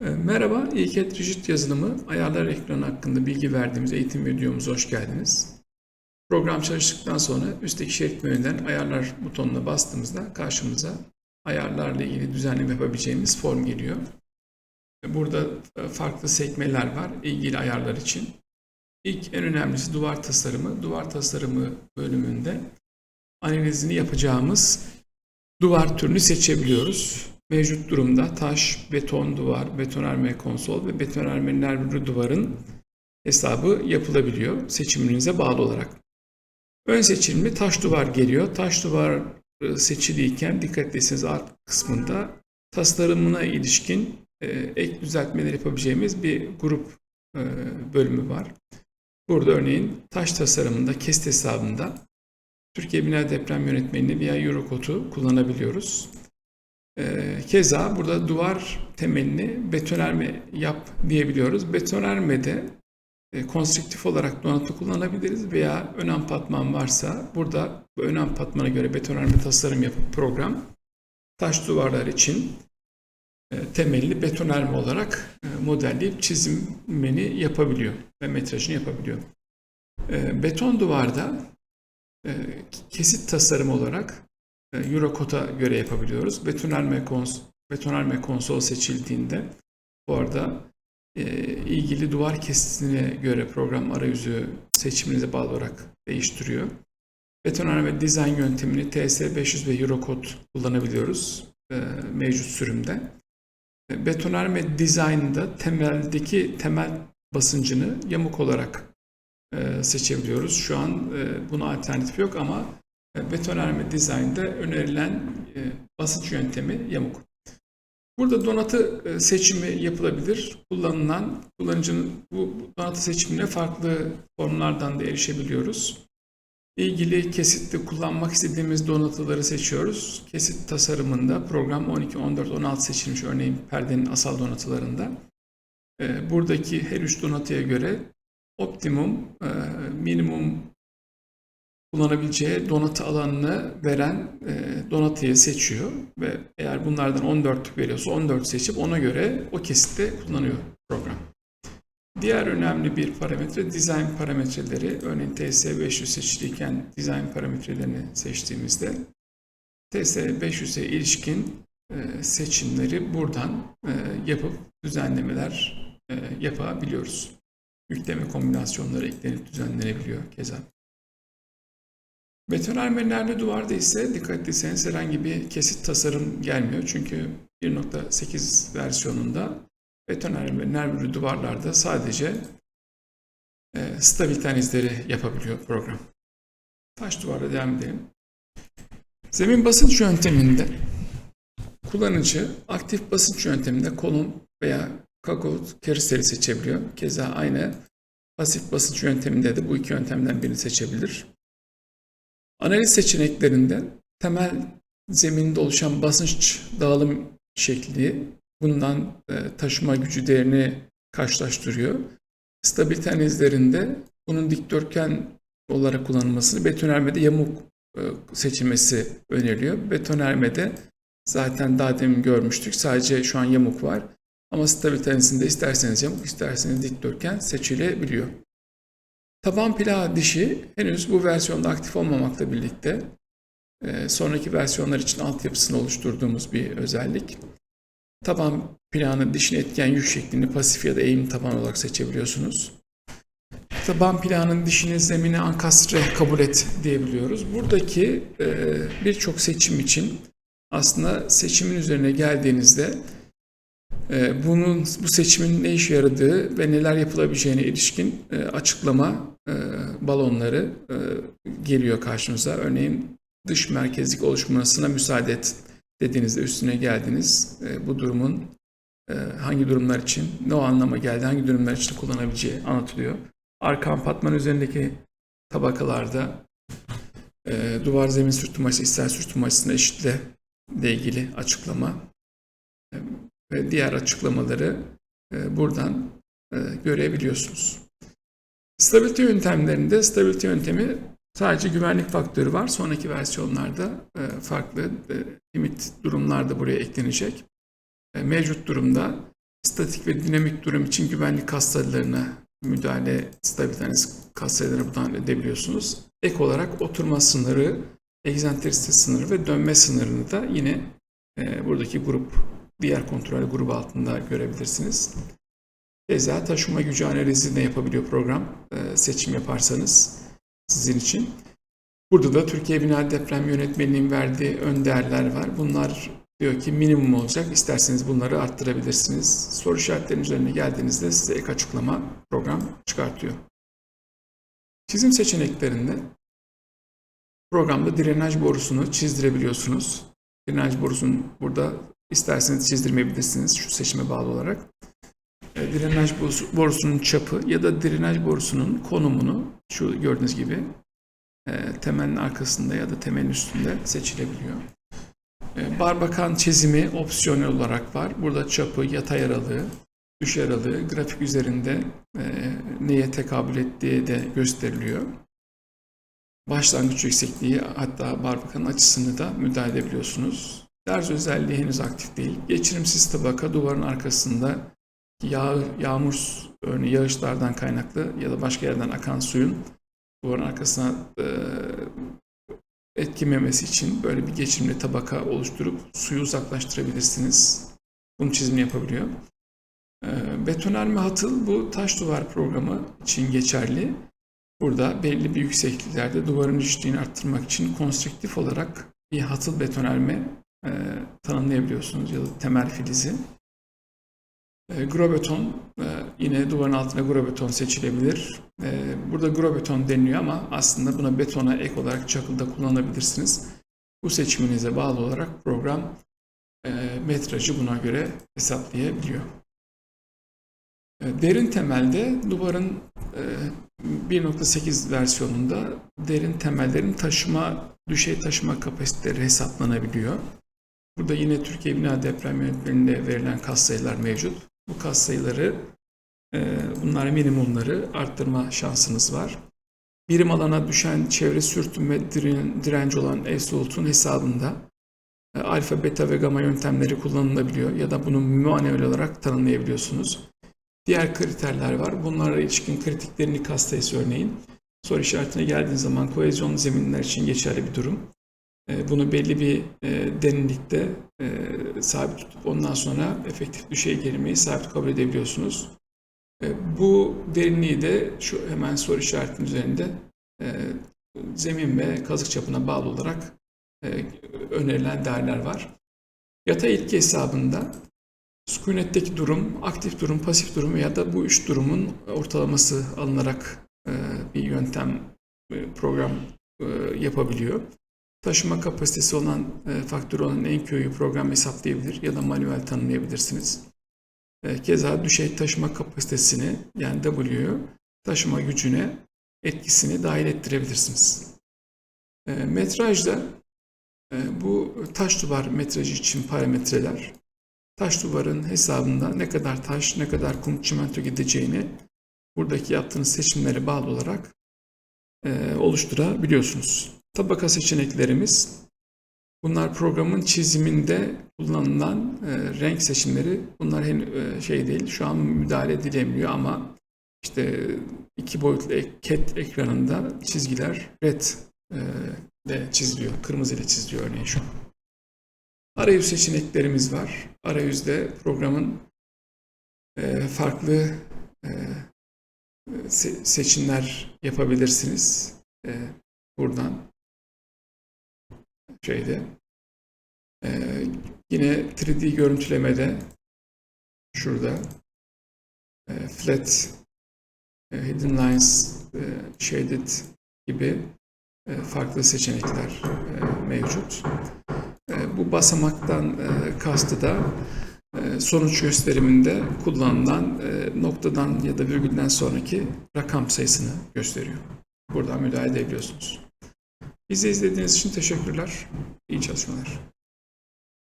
E, Merhaba, İlket Rigid yazılımı ayarlar ekranı hakkında bilgi verdiğimiz eğitim videomuza hoş geldiniz. Program çalıştıktan sonra üstteki şerit menüden ayarlar butonuna bastığımızda karşımıza ayarlarla ilgili düzenleme yapabileceğimiz form geliyor. E, Burada e, farklı sekmeler var ilgili ayarlar için. İlk en önemlisi duvar tasarımı. Duvar tasarımı bölümünde analizini yapacağımız duvar türünü seçebiliyoruz. Mevcut durumda taş, beton duvar, betonarme konsol ve bir duvarın hesabı yapılabiliyor seçiminize bağlı olarak. Ön seçilimi taş duvar geliyor. Taş duvar e, seçiliyken dikkat etseniz alt kısmında tasarımına ilişkin e, ek düzeltmeler yapabileceğimiz bir grup e, bölümü var. Burada örneğin taş tasarımında KEST hesabında Türkiye Bina Deprem Yönetmeliğini veya Eurocode'u kullanabiliyoruz. Ee, Keza burada duvar temelini betonarme yap diyebiliyoruz. Betonarmede e, konstrüktif olarak donatı kullanabiliriz veya ön ampatman varsa burada bu ön ampatmana göre betonarme tasarım yapıp program taş duvarlar için e, temelli betonarme olarak e, modelleyip çizimini yapabiliyor ve metrajını yapabiliyor. E, Beton duvarda kesit tasarım olarak e, Eurocode'a göre yapabiliyoruz. Betonarme, kons konsol seçildiğinde bu arada e, ilgili duvar kesitine göre program arayüzü seçiminize bağlı olarak değiştiriyor. Betonarme dizayn yöntemini TS500 ve Eurocode kullanabiliyoruz e, mevcut sürümde. E, Betonarme dizaynında temeldeki temel basıncını yamuk olarak e, seçebiliyoruz. Şu an e, buna alternatif yok ama betonarme dizaynda önerilen e, basınç yöntemi yamuk. Burada donatı e, seçimi yapılabilir. Kullanılan kullanıcının bu donatı seçimine farklı formlardan da erişebiliyoruz. İlgili kesitte kullanmak istediğimiz donatıları seçiyoruz. Kesit tasarımında program 12, 14, 16 seçilmiş örneğin perdenin asal donatılarında. E, Buradaki her üç donatıya göre optimum, e, minimum kullanabileceği donatı alanını veren e, donatıyı seçiyor ve eğer bunlardan 14 veriyorsa 14 seçip ona göre o kesitte kullanıyor program. Diğer önemli bir parametre dizayn parametreleri. Örneğin TS500 seçiliyken dizayn parametrelerini seçtiğimizde TS500'e ilişkin e, seçimleri buradan e, yapıp düzenlemeler yapabiliyoruz. Yükleme kombinasyonları eklenip düzenlenebiliyor keza. Betonarmelerde duvarda ise dikkat etseniz herhangi bir kesit tasarım gelmiyor. Çünkü 1.8 versiyonunda betonarmeler duvarlarda sadece e, stabilite analizleri yapabiliyor program. Taş duvarda devam edelim. Zemin basınç yönteminde kullanıcı aktif basınç yönteminde kolon veya kakao keristeri seçebiliyor. Keza aynı pasif basınç yönteminde de bu iki yöntemden birini seçebilir. Analiz seçeneklerinde temel zeminde oluşan basınç dağılım şekli bundan e, taşıma gücü değerini karşılaştırıyor. Stabilite analizlerinde bunun dikdörtgen olarak kullanılmasını betonarmede yamuk e, seçilmesi öneriliyor. Betonarmede zaten daha demin görmüştük. Sadece şu an yamuk var. Ama stabilite analizinde isterseniz yamuk, isterseniz dikdörtgen seçilebiliyor. Taban plağı dişi henüz bu versiyonda aktif olmamakla birlikte e, sonraki versiyonlar için altyapısını oluşturduğumuz bir özellik. Taban plağının dişine etken yük şeklini pasif ya da eğim taban olarak seçebiliyorsunuz. Taban plağının dişini zemine ankastre kabul et diyebiliyoruz. Buradaki e, birçok seçim için aslında seçimin üzerine geldiğinizde bunun bu seçimin ne işe yaradığı ve neler yapılabileceğine ilişkin e, açıklama e, balonları e, geliyor karşınıza. Örneğin dış merkezlik oluşmasına müsaade et dediğinizde üstüne geldiniz. Bu durumun hangi durumlar için, ne o anlama geldi, hangi durumlar için kullanabileceği anlatılıyor. Arka ampatman üzerindeki tabakalarda duvar zemin sürtünme açısı, ister sürtünme açısına eşitle ile ilgili açıklama ve diğer açıklamaları e, buradan e, görebiliyorsunuz. Stabilite yöntemlerinde stabilite yöntemi sadece güvenlik faktörü var. Sonraki versiyonlarda e, farklı limit durumlarda buraya eklenecek. Mevcut durumda statik ve dinamik durum için güvenlik kas sayılarına müdahale, stabiliteniz kas sayılarına müdahale edebiliyorsunuz. Ek olarak oturma sınırı, egzantrisite sınırı ve dönme sınırını da yine buradaki grup, diğer kontrol grubu altında görebilirsiniz. Keza taşıma gücü analizi de yapabiliyor program e, seçim yaparsanız sizin için. Burada da Türkiye Bina Deprem Yönetmeliği'nin verdiği ön değerler var. Bunlar diyor ki minimum olacak. İsterseniz bunları arttırabilirsiniz. Soru işaretlerinin üzerine geldiğinizde size ek açıklama program çıkartıyor. Çizim seçeneklerinde programda drenaj borusunu çizdirebiliyorsunuz. Drenaj borusunu burada isterseniz çizdirmeyebilirsiniz şu seçime bağlı olarak. E, borusunun çapı ya da drenaj borusunun konumunu şu gördüğünüz gibi e, temelin arkasında ya da temelin üstünde seçilebiliyor. E, Barbakan çizimi opsiyonel olarak var. Burada çapı, yatay aralığı, düş aralığı grafik üzerinde e, neye tekabül ettiği de gösteriliyor. Başlangıç yüksekliği hatta barbakanın açısını da müdahale edebiliyorsunuz. Ders özelliği henüz aktif değil. Geçirimsiz tabaka duvarın arkasında yağ, yağmur örneği yağışlardan kaynaklı ya da başka yerden akan suyun duvarın arkasına e, etkimemesi için böyle bir geçirimli tabaka oluşturup suyu uzaklaştırabilirsiniz. Bunun çizimini yapabiliyor. E, betonarme hatıl bu taş duvar programı için geçerli. Burada belli bir yüksekliklerde duvarın düştüğünü arttırmak için konstrüktif olarak bir hatıl betonarme e, tanımlayabiliyorsunuz ya da temel filizi. E, Grobeton e, yine duvarın altına grobeton seçilebilir. E, Burada grobeton deniliyor ama aslında buna betona ek olarak çakılda kullanabilirsiniz. Bu seçiminize bağlı olarak program e, metrajı buna göre hesaplayabiliyor. E, Derin temelde duvarın e, 1.8 versiyonunda derin temellerin taşıma, düşey taşıma kapasiteleri hesaplanabiliyor. Burada yine Türkiye Bina Deprem Yönetmeliğinde verilen katsayılar mevcut. Bu katsayıları, e, bunlar minimumları arttırma şansınız var. Birim alana düşen çevre sürtünme direnci olan ev soğutun hesabında e, alfa, beta ve gamma yöntemleri kullanılabiliyor ya da bunu manuel olarak tanımlayabiliyorsunuz. Diğer kriterler var. Bunlara ilişkin kritik derinlik hastayısı örneğin. Soru işaretine geldiğin zaman kohezyon zeminler için geçerli bir durum. E, Bunu belli bir e, derinlikte e, sabit tutup ondan sonra efektif düşey gerilmeyi sabit kabul edebiliyorsunuz. E, Bu derinliği de şu hemen soru işaretinin üzerinde e, zemin ve kazık çapına bağlı olarak önerilen değerler var. Yatay etki hesabında sükunetteki durum, aktif durum, pasif durum ya da bu üç durumun ortalaması alınarak bir yöntem, program yapabiliyor. Taşıma kapasitesi olan e, faktör olan en köyü program hesaplayabilir ya da manuel tanımlayabilirsiniz. E, Keza düşey taşıma kapasitesini yani W'yu taşıma gücüne etkisini dahil ettirebilirsiniz. E, Metrajda e, bu taş duvar metrajı için parametreler taş duvarın hesabında ne kadar taş, ne kadar kum, çimento gideceğini buradaki yaptığınız seçimlere bağlı olarak e, oluşturabiliyorsunuz. Tabaka seçeneklerimiz bunlar programın çiziminde kullanılan e, renk seçimleri. Bunlar henüz şey değil. Şu an müdahale edilemiyor ama işte iki boyutlu CAT ekranında çizgiler red e, ile çiziliyor. Kırmızı ile çiziliyor örneğin şu an. Arayüz seçeneklerimiz var. Arayüzde programın e, farklı e, se- seçimler yapabilirsiniz. E, buradan şeyde. E, yine 3D görüntülemede şurada e, flat, e, hidden lines, e, shaded gibi e, farklı seçenekler e, mevcut. E, Bu basamaktan e, kastı da e, sonuç gösteriminde kullanılan e, noktadan ya da virgülden sonraki rakam sayısını gösteriyor. Buradan müdahale edebiliyorsunuz. Bizi izlediğiniz için teşekkürler. İyi çalışmalar.